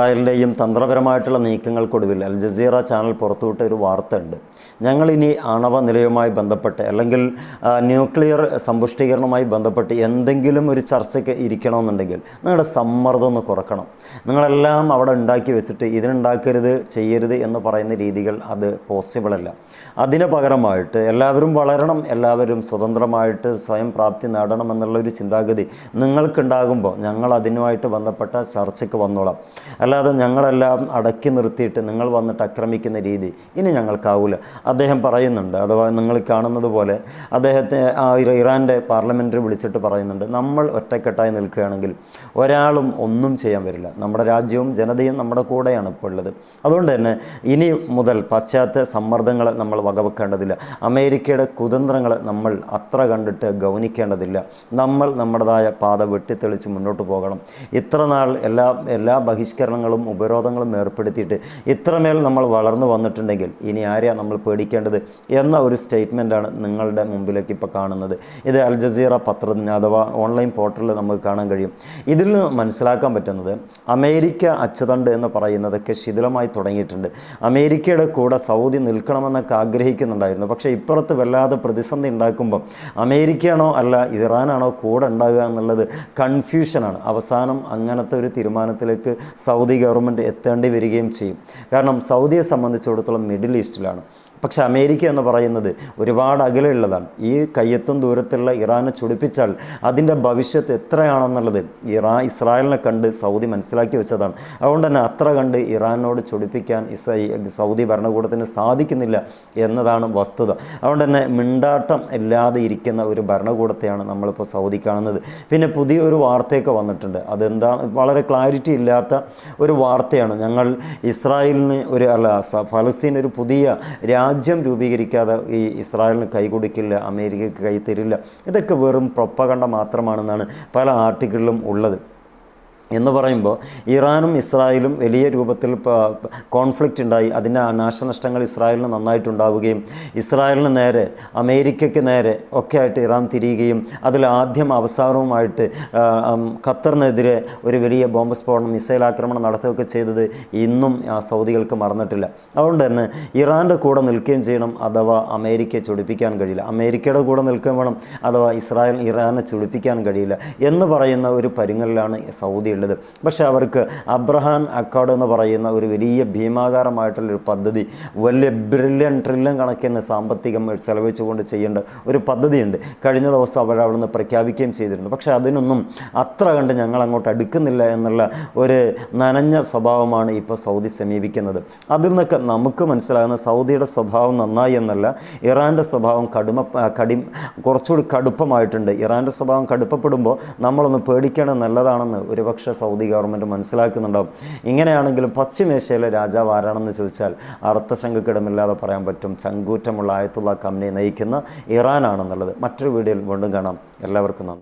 ഇസ്രായേലിന്റെയും തന്ത്രപരമായിട്ടുള്ള നീക്കങ്ങൾക്കൊടുവിൽ അൽ Jazeera channel പുറത്തുവിട്ട ഒരു വാർത്ത ഉണ്ട് ഞങ്ങളിനി ആണവ നിലയവുമായി ബന്ധപ്പെട്ട് അല്ലെങ്കിൽ ന്യൂക്ലിയർ സമ്പുഷ്ടീകരണവുമായി ബന്ധപ്പെട്ട് എന്തെങ്കിലും ഒരു ചർച്ചയ്ക്ക് ഇരിക്കണമെന്നുണ്ടെങ്കിൽ നിങ്ങളുടെ സമ്മർദ്ദം ഒന്ന് കുറക്കണം. നിങ്ങളെല്ലാം അവിടെ ഉണ്ടാക്കി വെച്ചിട്ട് ഇതിനുണ്ടാക്കരുത് ചെയ്യരുത് എന്ന് പറയുന്ന രീതികൾ അത് പോസിബിൾ അല്ല. അതിന് പകരമായിട്ട് എല്ലാവരും വളരണം എല്ലാവരും സ്വതന്ത്രമായിട്ട് സ്വയം പ്രാപ്തി നേടണം എന്നുള്ള ഒരു ചിന്താഗതി നിങ്ങൾക്കുണ്ടാകുമ്പോൾ ഞങ്ങൾ അതിനുമായിട്ട് ബന്ധപ്പെട്ട ചർച്ചയ്ക്ക് വന്നോളാം. അല്ലാതെ ഞങ്ങളെല്ലാം അടക്കി നിർത്തിയിട്ട് നിങ്ങൾ വന്നിട്ട് ആക്രമിക്കുന്ന രീതി ഇനി ഞങ്ങൾക്കാവില്ല അദ്ദേഹം പറയുന്നുണ്ട് അഥവാ നിങ്ങൾ കാണുന്നത് പോലെ അദ്ദേഹത്തെ ആ ഇറ- ഇറാന്റെ പാർലമെന്റിൽ വിളിച്ചിട്ട് പറയുന്നുണ്ട് നമ്മൾ ഒറ്റക്കെട്ടായി നിൽക്കുകയാണെങ്കിൽ ഒരാളും ഒന്നും ചെയ്യാൻ വരില്ല. നമ്മുടെ രാജ്യവും ജനതയും നമ്മുടെ കൂടെയാണ് ഇപ്പോൾ ഉള്ളത്. അതുകൊണ്ട് തന്നെ ഇനി മുതൽ പാശ്ചാത്യ സമ്മർദ്ദങ്ങളെ നമ്മൾ വകവെക്കേണ്ടതില്ല. അമേരിക്കയുടെ കുതന്ത്രങ്ങളെ നമ്മൾ അത്ര കണ്ടിട്ട് ഗൗനിക്കേണ്ടതില്ല. നമ്മൾ നമ്മുടേതായ പാത വെട്ടിത്തെളിച്ച് മുന്നോട്ട് പോകണം. ഇത്ര നാൾ എല്ലാ എല്ലാ ബഹിഷ്കരണങ്ങളും ഉപരോധങ്ങളും ഏർപ്പെടുത്തിയിട്ട് ഇത്രമേൽ നമ്മൾ വളർന്നു വന്നിട്ടുണ്ടെങ്കിൽ ഇനി ആരെയാണ് നമ്മൾ പേടിക്കേണ്ടത് എന്ന ഒരു സ്റ്റേറ്റ്മെന്റാണ് നിങ്ങളുടെ മുമ്പിലേക്ക് ഇപ്പോൾ കാണുന്നത്. ഇത് അൽ ജസീറ പത്രത്തിന് അഥവാ ഓൺലൈൻ പോർട്ടലിൽ നമുക്ക് കാണാൻ കഴിയും. ഇതിൽ നിന്ന് മനസ്സിലാക്കാൻ പറ്റുന്നത് അമേരിക്ക അച്ചുതണ്ട് എന്ന് പറയുന്നതൊക്കെ ശിഥിലമായി തുടങ്ങിയിട്ടുണ്ട്. അമേരിക്കയുടെ കൂടെ സൗദി നിൽക്കണമെന്നൊക്കെ ആഗ്രഹിക്കുന്നുണ്ടായിരുന്നു. പക്ഷേ ഇപ്പുറത്ത് വല്ലാതെ പ്രതിസന്ധി ഉണ്ടാക്കുമ്പം അമേരിക്കയാണോ അല്ല ഇറാനാണോ കൂടെ ഉണ്ടാകുക എന്നുള്ളത് കൺഫ്യൂഷനാണ് അവസാനം അങ്ങനത്തെ ഒരു തീരുമാനത്തിലേക്ക് സൗദി ഗവൺമെന്റ് എത്തേണ്ടി വരികയും ചെയ്യും. കാരണം സൗദിയെ സംബന്ധിച്ചിടത്തോളം മിഡിൽ ഈസ്റ്റിലാണ്. പക്ഷേ അമേരിക്ക എന്ന് പറയുന്നത് ഒരുപാട് അകലെയുള്ളതാണ്. ഈ കയ്യെത്തും ദൂരത്തുള്ള ഇറാനെ ചുടിപ്പിച്ചാൽ അതിന്റെ ഭവിഷ്യത്ത് എത്രയാണെന്നുള്ളത് ഇറാ ഇസ്രായേലിനെ കണ്ട് സൗദി മനസ്സിലാക്കി വെച്ചതാണ്. അതുകൊണ്ട് തന്നെ അത്ര കണ്ട് ഇറാനോട് ചുടിപ്പിക്കാൻ ഇസ്രാ സൗദി ഭരണകൂടത്തിന് സാധിക്കുന്നില്ല എന്നതാണ് വസ്തുത. അതുകൊണ്ട് തന്നെ മിണ്ടാട്ടം ഇല്ലാതെ ഇരിക്കുന്ന ഒരു ഭരണകൂടത്തെയാണ് നമ്മളിപ്പോൾ സൗദി കാണുന്നത്. പിന്നെ പുതിയൊരു വാർത്തയൊക്കെ വന്നിട്ടുണ്ട്. അതെന്താ വളരെ ക്ലാരിറ്റി ഇല്ലാത്ത ഒരു വാർത്തയാണ്. ഞങ്ങൾ ഇസ്രായേലിന് ഒരു അല്ല ഫലസ്തീൻ ഒരു പുതിയ രാജ്യം രൂപീകരിക്കാതെ ഈ ഇസ്രായേലിന് കൈകൊടുക്കില്ല അമേരിക്കയ്ക്ക് കൈ തരില്ല. ഇതൊക്കെ വെറും പ്രൊപ്പകണ്ട മാത്രമാണെന്നാണ് പല ആർട്ടിക്കിളിലും ഉള്ളത്. എന്ന് പറയുമ്പോൾ ഇറാനും ഇസ്രായേലും വലിയ രൂപത്തിൽ കോൺഫ്ലിക്റ്റ് ഉണ്ടായി. അതിന്റെ നാശനഷ്ടങ്ങൾ ഇസ്രായേലിന് നന്നായിട്ടുണ്ടാവുകയും ഇസ്രായേലിന് നേരെ അമേരിക്കയ്ക്ക് നേരെ ഒക്കെ ആയിട്ട് ഇറാൻ തിരിയുകയും അതിൽ ആദ്യം അവസാനവുമായിട്ട് ഖത്തറിനെതിരെ ഒരു വലിയ ബോംബ് സ്ഫോടനം മിസൈൽ ആക്രമണം നടത്തുകയൊക്കെ ചെയ്തത് ഇന്നും ആ സൗദികൾക്ക് മറന്നിട്ടില്ല. അതുകൊണ്ട് തന്നെ ഇറാന്റെ കൂടെ നിൽക്കുകയും ചെയ്യണം അഥവാ അമേരിക്കയെ ചൊടിപ്പിക്കാൻ കഴിയില്ല. അമേരിക്കയുടെ കൂടെ നിൽക്കുകയും വേണം അഥവാ ഇസ്രായേൽ ഇറാനെ ചൊടിപ്പിക്കാൻ കഴിയില്ല എന്ന് പറയുന്ന ഒരു പരിങ്ങലിലാണ് സൗദി ഉള്ളത് പക്ഷേ അവർക്ക് അബ്രഹാം അക്കാഡ് എന്ന് പറയുന്ന ഒരു വലിയ ഭീമാകാരമായിട്ടുള്ളൊരു പദ്ധതി വലിയ ബ്രില്യൺ ട്രില്യൺ കണക്കിന് സാമ്പത്തികം ചെലവഴിച്ചുകൊണ്ട് ചെയ്യേണ്ട ഒരു പദ്ധതിയുണ്ട്. കഴിഞ്ഞ ദിവസം അവർ അവിടുന്ന് പ്രഖ്യാപിക്കുകയും ചെയ്തിരുന്നു. പക്ഷേ അതിനൊന്നും അത്ര കണ്ട് ഞങ്ങൾ അങ്ങോട്ട് അടുക്കുന്നില്ല എന്നുള്ള ഒരു നനഞ്ഞ സ്വഭാവമാണ് ഇപ്പോൾ സൗദി സമീപിക്കുന്നത്. അതിൽ നിന്നൊക്കെ നമുക്ക് മനസ്സിലാകുന്ന സൗദിയുടെ സ്വഭാവം നന്നായി എന്നല്ല ഇറാന്റെ സ്വഭാവം കടുമ കടി കുറച്ചുകൂടി കടുപ്പമായിട്ടുണ്ട്. ഇറാന്റെ സ്വഭാവം കടുപ്പപ്പെടുമ്പോൾ നമ്മളൊന്ന് പേടിക്കേണ്ടത് നല്ലതാണെന്ന് ഒരുപക്ഷെ സൗദി ഗവൺമെന്റ് മനസ്സിലാക്കുന്നുണ്ടാവും ഇങ്ങനെയാണെങ്കിലും പശ്ചിമേഷ്യയിലെ രാജാവ് ആരാണെന്ന് ചോദിച്ചാൽ അർത്ഥശങ്കക്കിടമില്ലാതെ പറയാൻ പറ്റും. ചങ്കൂറ്റമുള്ള ആയത്തുള്ള കമ്പനി നയിക്കുന്ന ഇറാനാണെന്നുള്ളത്. മറ്റൊരു വീഡിയോയിൽ വീണ്ടും കാണാം. എല്ലാവർക്കും നന്ദി.